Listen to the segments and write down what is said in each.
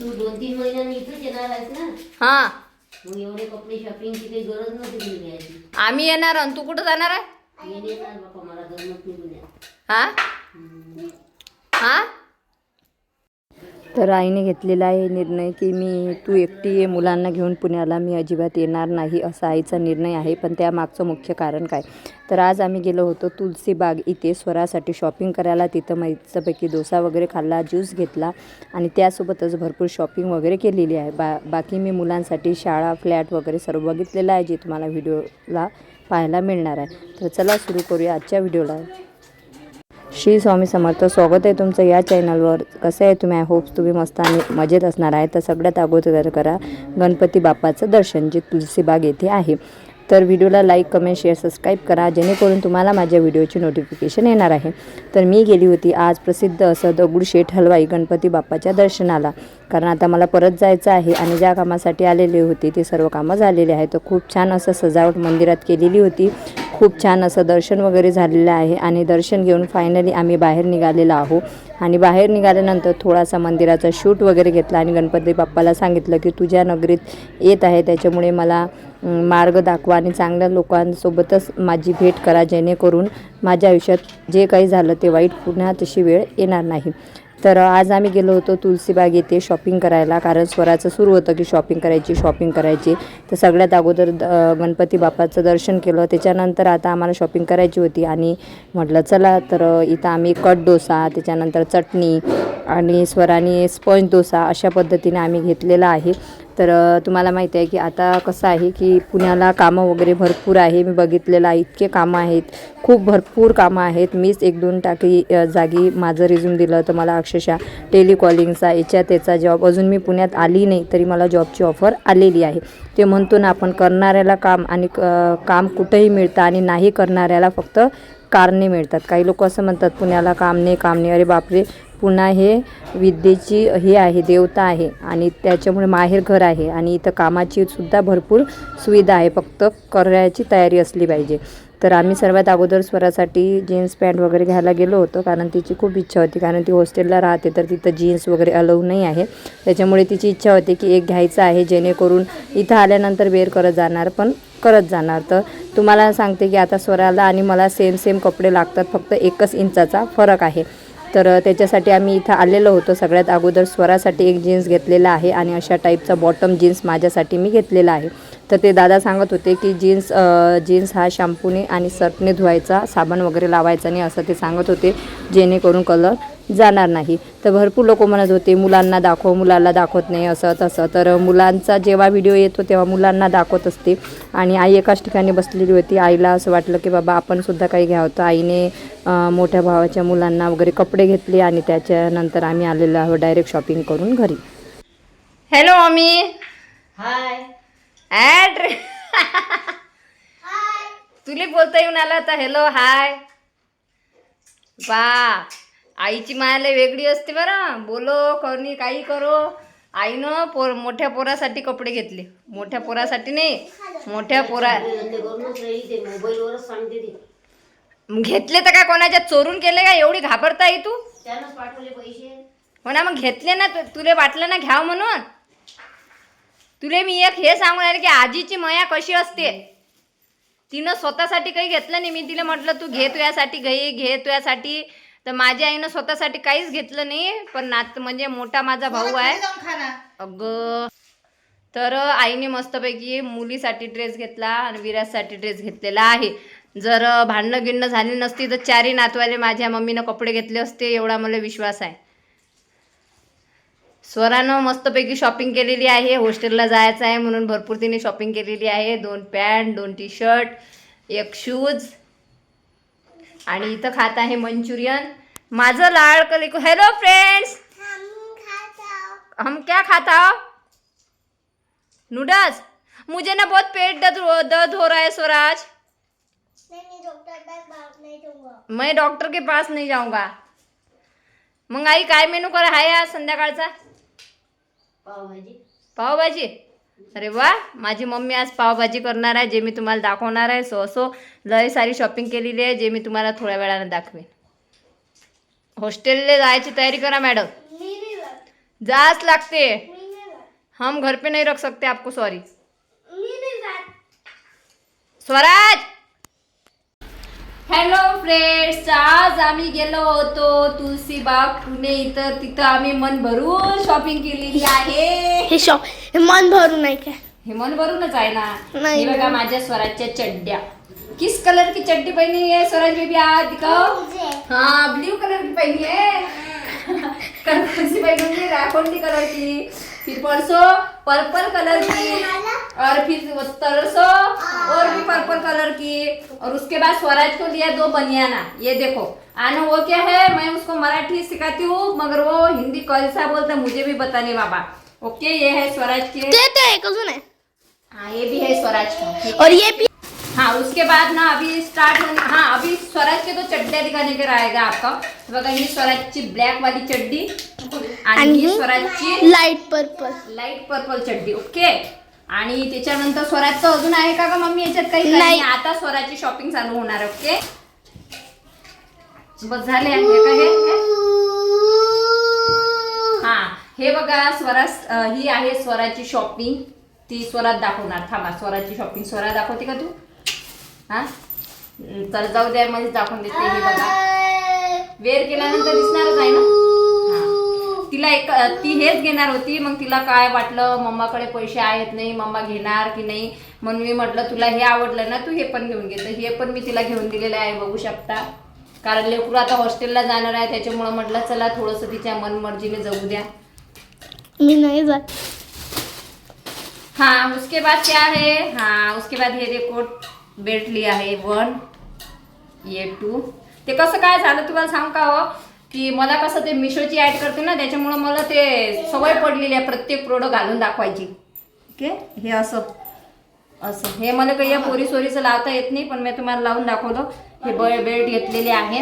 तू दोन तीन महिन्यांनी इथंच येणार आहेस ना? हा. मग एवढे कपडे शॉपिंगची काही गरज नव्हती तुला घ्यायची. आम्ही येणार आणि तू कुठं जाणार आहे? येणार बापा मला पुण्यात हा? हा? तर आईने घेतलेला आहे निर्णय की मी तू एकटी ये मुलांना घेऊन पुण्याला मी अजिबात येणार नाही असा आईचा निर्णय आहे पण त्यामागचं मुख्य कारण काय? तर आज आम्ही गेलो होतो तुलसीबाग इथे स्वरासाठी शॉपिंग करायला. तिथं मस्तपैकी डोसा वगैरे खाल्ला ज्यूस घेतला आणि त्यासोबतच भरपूर शॉपिंग वगैरे केलेली आहे. बा बाकी मी मुलांसाठी शाळा फ्लॅट वगैरे सर्व बघितलेलं आहे जे तुम्हाला व्हिडिओला पाहायला मिळणार आहे. तर चला सुरू करूया आजच्या व्हिडिओला. श्री स्वामी समर्थ स्वागत आहे तुमचं या चॅनलवर कसं आहे तुम्ही? आय होप्स तुम्ही मस्त आणि मजेत असणार आहे. तर सगळ्यात अगोदर करा गणपती बाप्पाचं दर्शन जे तुलसीबाग येथे आहे. तर व्हिडिओला लाईक कमेंट शेअर सबस्क्राईब करा. जेणेकरून तुम्हाला माझ्या व्हिडिओची नोटिफिकेशन येणार आहे. तर मी गेली होती आज प्रसिद्ध असं दगडूशेठ हलवाई गणपती बाप्पाच्या दर्शनाला. कारण आता मला परत जायचं आहे आणि ज्या कामासाठी आलेले होते ते सर्व कामं झालेले आहे तर खूप छान असं सजावट मंदिरात केलेली होती. खूप छान असं दर्शन वगैरे झालेलं आहे आणि दर्शन घेऊन फायनली आम्ही बाहेर निघालेलो आहोत. आणि बाहेर निघाल्यानंतर थोडासा मंदिराचा शूट वगैरे घेतला आणि गणपती बाप्पाला सांगितलं की तुझ्या नगरीत येत आहे त्याच्यामुळे मला मार्ग दाखवा आणि चांगल्या लोकांसोबतच माझी भेट करा जेणेकरून माझ्या आयुष्यात जे काही झालं ते वाईट पुन्हा तशी वेळ येणार नाही. तर आज आम्ही गेलो होतो तुलसीबाग येथे शॉपिंग करायला. कारण स्वराचं सुरू होतं की शॉपिंग करायची शॉपिंग करायची. तर सगळ्यात अगोदर द- गणपती बाप्पाचं दर्शन केलं. त्याच्यानंतर आता आम्हाला शॉपिंग करायची होती. आणि म्हटलं चला तर इथं आम्ही कट डोसा त्याच्यानंतर चटणी आणि स्वराने स्पंज डोसा अशा पद्धतीने आम्ही घेतलेला आहे. तर तुम्हाला माहिती आहे की आता कसं आहे की पुण्याला कामं वगैरे भरपूर आहे. मी बघितलेलं आहे इतके कामं आहेत. खूप भरपूर कामं आहेत. मीच एक दोन टाकी जागी माझं रिझ्यूम दिलं तर मला अक्षरशः टेलिकॉलिंगचा याच्या त्याचा जॉब अजून मी पुण्यात आली नाही तरी मला जॉबची ऑफर आलेली आहे. ते म्हणतो ना आपण करणाऱ्याला काम आणि काम कुठंही मिळतं आणि नाही करणाऱ्याला फक्त कारणे मिळतात. काही लोक असं म्हणतात पुण्याला काम नाही काम नाही. अरे बापरे! पुन्हा हे विद्येची हे आहे देवता आहे आणि त्याच्यामुळे माहेर घर आहे आणि इथं कामाची सुद्धा भरपूर सुविधा आहे. फक्त करायची तयारी असली पाहिजे. तर आम्ही सर्वात अगोदर स्वरासाठी जीन्स पॅन्ट वगैरे घ्यायला गेलो होतो कारण तिची खूप इच्छा होती. कारण ती हॉस्टेलला राहते तर तिथं जीन्स वगैरे अलाऊ नाही आहे. त्याच्यामुळे तिची इच्छा होती की एक घ्यायचं आहे जेणेकरून इथं आल्यानंतर वेअर करत जाणार पण करत जाणार. तर तुम्हाला सांगते की आता स्वराला आणि मला सेम सेम कपडे लागतात. फक्त एकच इंचाचा फरक आहे. तर त्याच्यासाठी आम्ही इथं आलेलो होतो. सगळ्यात अगोदर स्वरासाठी एक जीन्स घेतलेला आहे आणि अशा टाईपचा बॉटम जीन्स माझ्यासाठी मी घेतलेला आहे. तर ते दादा सांगत होते की जीन्स जीन्स हा शॅम्पूने आणि सर्फने धुवायचा साबण वगैरे लावायचा नाही असं ते सांगत होते जेणेकरून कलर जाणार नाही. तर भरपूर लोक म्हणत होते मुलांना दाखव मुलाला दाखवत नाही असं तसं. तर मुलांचा जेव्हा व्हिडिओ येतो तेव्हा मुलांना दाखवत असते. आणि आई एकाच ठिकाणी बसलेली होती. आईला असं वाटलं की बाबा आपण सुद्धा काही घ्यावं तर आईने मोठ्या भावाच्या मुलांना वगैरे कपडे घेतले आणि त्याच्यानंतर आम्ही आलेलो आहोत डायरेक्ट शॉपिंग करून घरी. हॅलो मम्मी हाय ॲड तुला बोलता येऊन आला होता हॅलो हाय बा आईची मायाला वेगळी असते बरं. बोलो कोणी काही करो. आईनं पोर मोठ्या पोरासाठी कपडे घेतले. मोठ्या पोरासाठी नाही मोठ्या पोरा मोबाईलवरच सांगते ती घेतले तर काय कोणाच्या चोरून केले का एवढी घाबरता आई तू? त्यानंच पाठवले पैसे. हो ना मग घेतले ना तु- तुले वाटलं ना घ्याव म्हणून? तुले मी एक हे सांगून आले की आजीची मया कशी असते? तिनं स्वतःसाठी काही घेतलं नाही. मी तिला म्हटलं तू घे तुझ्यासाठी घे घे तुझ्यासाठी तर माझ्या आईनं स्वतःसाठी काहीच घेतलं नाही पण नात म्हणजे मोठा माझा भाऊ आहे. अगं. तर आईने मस्तपैकी मुलीसाठी ड्रेस घेतला आणि विराजसाठी ड्रेस घेतलेला आहे. जर भांडणं गिणणं झाली नसती तर चारही नातवाले माझ्या मम्मीनं कपडे घेतले असते एवढा मला विश्वास आहे. स्वरानं मस्तपैकी शॉपिंग केलेली आहे हॉस्टेलला जायचं आहे म्हणून भरपूर तिने शॉपिंग केलेली आहे. दोन पॅन्ट दोन टी शर्ट एक शूज आणि इथं खात आहे मंचुरियन. माझं लाड कली हॅलो फ्रेंड्स हम क्या खाता हो? नूडल्स मुझे ना बहुत पेट दर्द हो- दर्द हो रहा है स्वराज. मैं डॉक्टर के पास नहीं जाऊंगा. मग आई काय मेनू कर? आहे आज संध्याकाळचा. पावभाजी. पावभाजी? अरे वा माझी मम्मी आज पावभाजी करणार आहे जे मी तुम्हाला दाखवणार आहे. सो असो लय सारी शॉपिंग केलेली आहे जे मी तुम्हाला थोड्या वेळानं दाखवेन. हॉस्टेलला जायची तयारी करा मॅडम जाच लागते. हम घर पे नहीं रख सकते आपको सॉरी स्वराज! हॅलो फ्रेंड्स आज आम्ही गेलो होतो तुलसीबाग पुणे इथं. तिथं आम्ही मन भरून शॉपिंग केलेली आहे. हे शॉप हे मन भरून नाही काय? हे मन भरूनच आहे ना. नाही हे बघा माझ्या स्वराजच्या चड्ड्या. किस कलर की चड्डी पहनी है स्वराज बेबी आज दिखाओ. हाँ ब्लू कलर की पहनी है. कल कौन सी पहनूंगी राखोंडी कलर की? फिर परसों पर्पल कलर की और फिर तरसों और भी पर्पल कलर की और उसके बाद स्वराज को लिया दो बनियाना ये देखो। आना वो क्या है? मैं उसको मराठी सिखाती हूँ मगर वो हिंदी कैसा बोलता है मुझे भी पता नहीं बाबा। ओके ये है स्वराज के ते ते एक हाँ ये भी है स्वराज का। और ये भी हाँ उसके बाद ना अभी स्टार्ट होने हाँ अभी स्वराज के तो चड्ड्या दिखाने के रहेगा आपका। बघा ही स्वराजची ब्लॅक वाली चड्डी आणि ही स्वराजची लाइट पर्पल. लाइट पर्पल चड्डी ओके? आणि त्याच्यानंतर स्वराजचं अजून आहे का ग मम्मी? याच्यात काही नाही. नाही. आता स्वराजची शॉपिंग चालू होणार ओके? बस झाले आहे का हे? हे? हा हे बघा स्वराज अं, ही आहे स्वराची शॉपिंग ती स्वरात दाखवणार. थांबा स्वराची शॉपिंग स्वरा दाखवते का तू? हा? तर जाऊ द्या मध्ये दाखवून देते. हे बघा. वेअर केल्यानंतर दिसणारच आहे ना. तिला एक ती हेच घेणार होती. मग तिला काय वाटलं? मम्माकडे पैसे आहेत नाही मम्मा घेणार की नाही? म्हणून मी म्हटलं तुला हे आवडलं ना तू हे पण घेऊन घे. तर हे पण मी तिला घेऊन दिलेलं आहे बघू शकता. कारण लेकरू आता हॉस्टेलला जाणार आहे त्याच्यामुळं म्हटलं चला थोडंसं तिच्या मनमर्जीने जगू द्या. मी नाही जात. हाँ उसके बाद क्या है? हाँ उसके बाद हे देखो बेल्ट लिया है वन ये टू ते कसं काय झालं तुम्हाला सांग का हो? की मला कसं ते मिशोची ॲड करते ना त्याच्यामुळं मला ते सवय पडलेली आहे प्रत्येक प्रोडक्ट घालून दाखवायची. ओके? हे असं असं. हे मला काही या पोरी सोरीचं लावता येत नाही पण मी तुम्हाला लावून दाखवलं हे बळ बेल्ट घेतलेले आहे.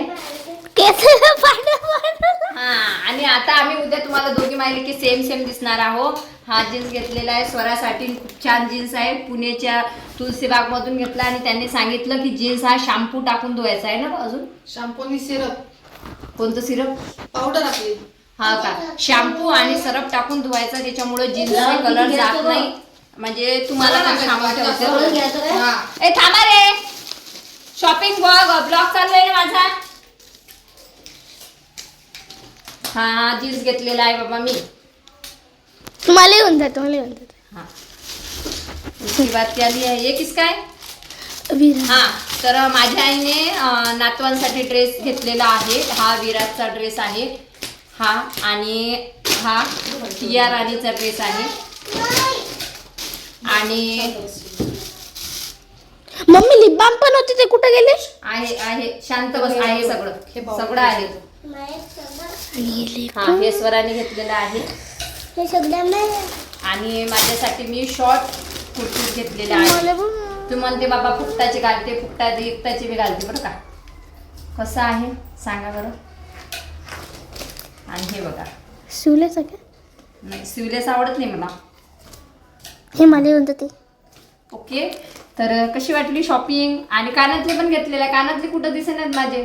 हा आणि आता आम्ही उद्या तुम्हाला दोघी माहिले की सेम सेम दिसणार आहो हा जीन्स घेतलेला आहे स्वरासाठी खूप छान जीन्स आहे. पुण्याच्या तुलसीबागमधून घेतला आणि त्यांनी सांगितलं की जीन्स हा शॅम्पू टाकून धुवायचा आहे ना अजून? शॅम्पूनी सिरप कोणतं सिरप पावडर आपली. हा का? शॅम्पू आणि सरप टाकून धुवायचा त्याच्यामुळे जीन्सचे कलर जात नाही. म्हणजे तुम्हाला पण थांबा ठेवतं काय हा. ए थांबा रे. शॉपिंग बघ ब्लॉग चालू आहे ना माझा. हा जीन्स घेतलेला आहे बाबा मी. तुम्हाला येऊन जातो मला येऊन जातो हाँ. उसकी बात क्या लिया है ये किसका है विरा हा तर माझ्या आईने नातवांसाठी ड्रेस घेतलेला आहे. हा विराटचा ड्रेस आहे. हा आणि हा टिया राणीचा ड्रेस आहे. आणि मम्मी लिप बाम पण होते ते कुठे गेले? आहे आहे. शांत बस आहे सगळं. सगळं आहे. हे हा हे स्वराने घेतलेलं आहे. हे सगळ्यांना. आणि माझ्यासाठी मी शॉर्ट कुर्ती घेतलेला आहे. तू म्हणते बाबा फुकटाची घालते फुकटा एकटाची बी घालते बरं का? कसं आहे? सांगा बरं. आणि हे बघा. शिवलेच का? नाही सिवलेस आवडत नाही मला. हे मला येऊन जाते ओके. तर कशी वाटली शॉपिंग आणि कानातले पण घेतलेले कानातले कुठं दिसेनात माझे.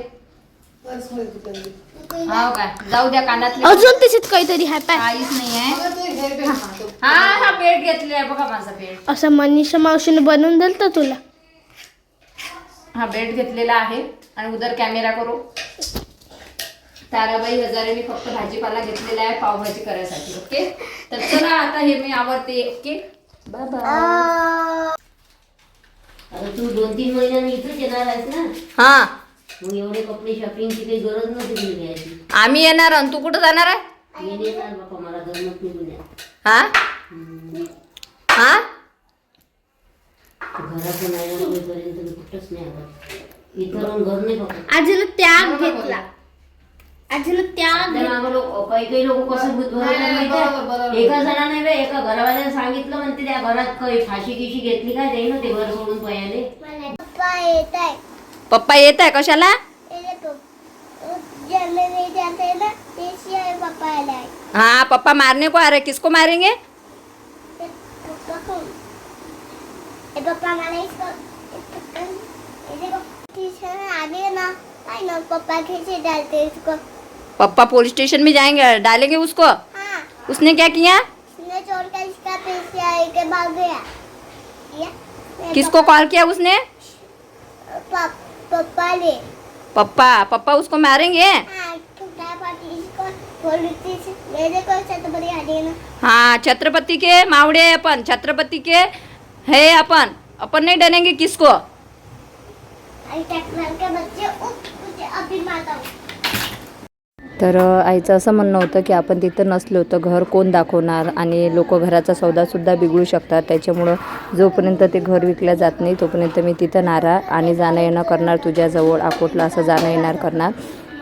हो का? जाऊ द्या कानातले. अजून त्याच्यात काहीतरी हाय पाय. काहीच नाही आहे. ते हा, तो. हा घेतलेला आहे बघा माझा बेड असं मनीषा मावशीने बनवून दिलं तर तुला? हा बेड घेतलेला आहे. आणि उधर कॅमेरा करू. ताराबाई हजारे मी फक्त भाजीपाला घेतलेला आहे पावभाजी करायसाठी ओके तर चला आता हे मी आवडते ओके आता तू दोन तीन महिन्यांनी इथंच येणार आहेस ना? हा. मग एवढे कपडे शॉपिंगची काही गरज नव्हती घ्यायची. आम्ही येणार आणि तू कुठं जाणार आहे? हा. हा? आजीनं त्याग घेतला. आजीनं त्याग काही काही लोक कसं. एका जणाने एका घरावाल्याने सांगितलं म्हणते त्या घरात काही फाशी गिशी घेतली काय जाई ना ते घर सोडून पयाले. पप्पा येत आहे पप्पा येत आहे कशाला जर्मनी जाते ना ते शिवाय पप्पा आलाय हाँ पप्पा मारने को आ रहे किसको मारेंगे? पप्पा कोण ए पप्पा मला इसको। ये देखो टीचर आगे ना। आई ना पप्पा कैसे डालते इसको। पप्पा पुलिस स्टेशन में जाएंगे। डालेंगे उसको? हाँ। उसने क्या किया? उसने चोर का इसका पैसे आए के भाग गया। ये मेरे किसको कॉल किया उसने? पाप- पप्पा ने पप्पा पप्पा उसको मारेंगे? हाँ हाँ छत्रपति के मावड़े है अपन छत्रपति के है अपन। अपन नहीं डरेंगे किसको? आणि ट्रॅक्टर के बच्चे उप मुझे अभी मारता तर आईचं असं म्हणणं होतं की आपण तिथं नसलो तर घर कोण दाखवणार? आणि लोक घराचा सौदासुद्धा बिघडू शकतात. त्याच्यामुळं जोपर्यंत ते घर विकलं जात नाही तोपर्यंत मी तिथं नारा आणि जाणं येणं करणार तुझ्याजवळ अकोटला असं जाणं येणार करणार.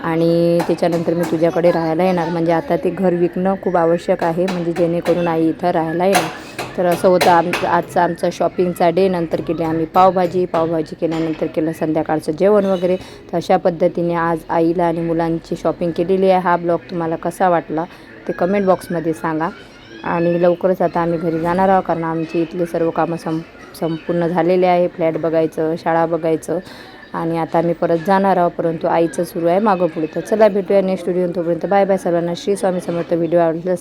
आणि त्याच्यानंतर मी तुझ्याकडे राहायला येणार. म्हणजे आता ते घर विकणं खूप आवश्यक आहे. म्हणजे जेणेकरून आई इथं राहायला येणार. तर असं होतं आमचं आजचा आमचा शॉपिंगचा डे नंतर केली आम्ही पावभाजी. पावभाजी केल्यानंतर केलं संध्याकाळचं जेवण वगैरे. तर अशा पद्धतीने आज आईला आणि मुलांची शॉपिंग केलेली आहे. हा ब्लॉग तुम्हाला कसा वाटला ते कमेंट बॉक्समध्ये सांगा. आणि लवकरच आता आम्ही घरी जाणार आहोत कारण आमची इथले सर्व कामं सं संपूर्ण झालेले आहे. फ्लॅट बघायचं शाळा बघायचं. आणि आता आम्ही परत जाणार आहोत परंतु आईचं सुरू आहे मागं पुढे. तर चला भेटूया नेक्स्ट व्हिडिओ तोपर्यंत बाय बाय सर्वांना श्री स्वामी समर्थ व्हिडिओ आवडला